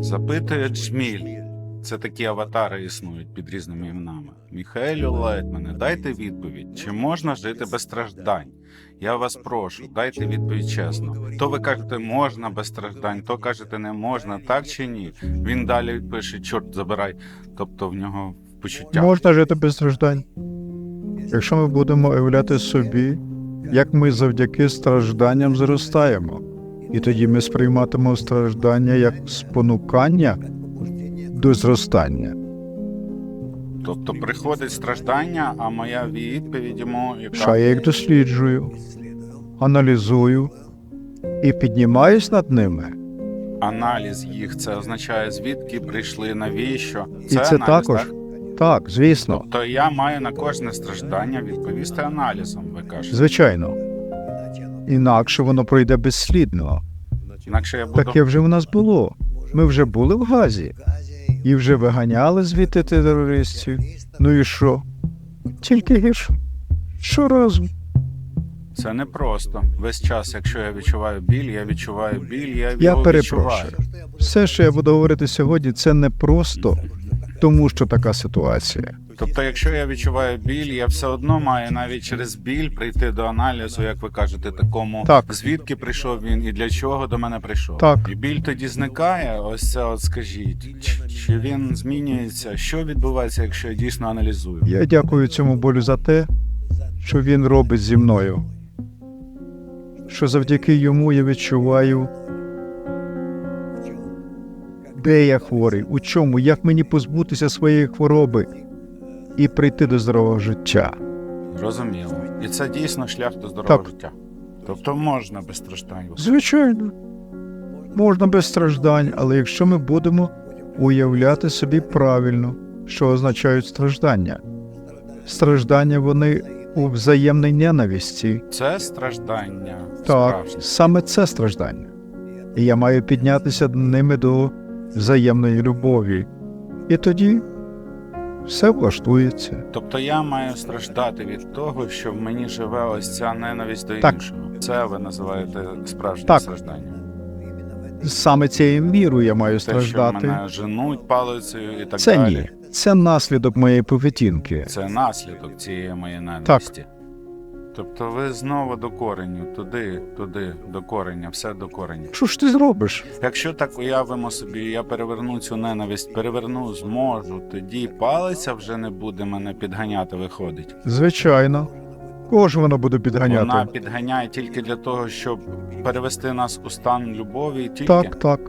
Запитує Джміль. Це такі аватари існують під різними іменами. Міхаелю Лайтмане, дайте відповідь, чи можна жити без страждань? Я вас прошу, дайте відповідь чесно. То ви кажете, можна без страждань, то кажете, не можна, так чи ні? Він далі пише, чорт забирай. Тобто в нього почуття. Можна жити без страждань. Якщо ми будемо уявляти собі, як ми завдяки стражданням зростаємо, і тоді ми сприйматимемо страждання як спонукання до зростання. Тобто приходить страждання, а моя відповідь йому, яка Що я їх досліджую, аналізую і піднімаюсь над ними. аналіз їх, це означає звідки прийшли, навіщо. І це аналіз, також так? так, звісно, То я маю на кожне страждання відповісти аналізом, ви кажете. звичайно. Інакше воно пройде безслідно. Інакше я буду Таке вже в нас було. Ми вже були в Газі і вже виганяли звідти терористів. Ну і що? Тільки гірше. Щоразу. це не просто. Весь час, якщо я відчуваю біль, я відчуваю біль, я, Я його перепрошую. відчуваю. Все, що я буду говорити сьогодні, це не просто тому, що така ситуація. Тобто, якщо я відчуваю біль, я все одно маю навіть через біль прийти до аналізу, як ви кажете, такому Так. звідки прийшов він і для чого до мене прийшов. Так. І біль тоді зникає. Ось це от скажіть, чи, чи він змінюється? Що відбувається, якщо я дійсно аналізую? Я дякую цьому болю за те, що він робить зі мною. Що завдяки йому я відчуваю, де я хворий, у чому, як мені позбутися своєї хвороби і прийти до здорового життя. Зрозуміло. І це дійсно шлях до здорового Так. життя. Тобто можна без страждань. Звичайно, можна без страждань, але якщо ми будемо уявляти собі правильно, що означають страждання. Страждання вони у взаємній ненависті. Це страждання. Так, саме це страждання. І я маю піднятися ними до взаємної любові. І тоді все влаштується. Тобто я маю страждати від того, що в мені живе ось ця ненависть до Так. іншого. Це ви називаєте справжнім Так. стражданням. Саме цією мірою я маю Те, що страждати. мене женуть палицею і так Це далі. ні. Це наслідок моєї поведінки. Це наслідок цієї моєї ненависті. Тобто ви знову до кореню, туди, туди, до кореня, все до кореня. Що ж ти зробиш? Якщо так уявимо собі, я переверну цю ненависть, переверну, зможу, тоді палиця вже не буде мене підганяти, виходить. Звичайно. Кого ж воно буде підганяти? Вона підганяє тільки для того, щоб перевести нас у стан любові, тільки Так, так.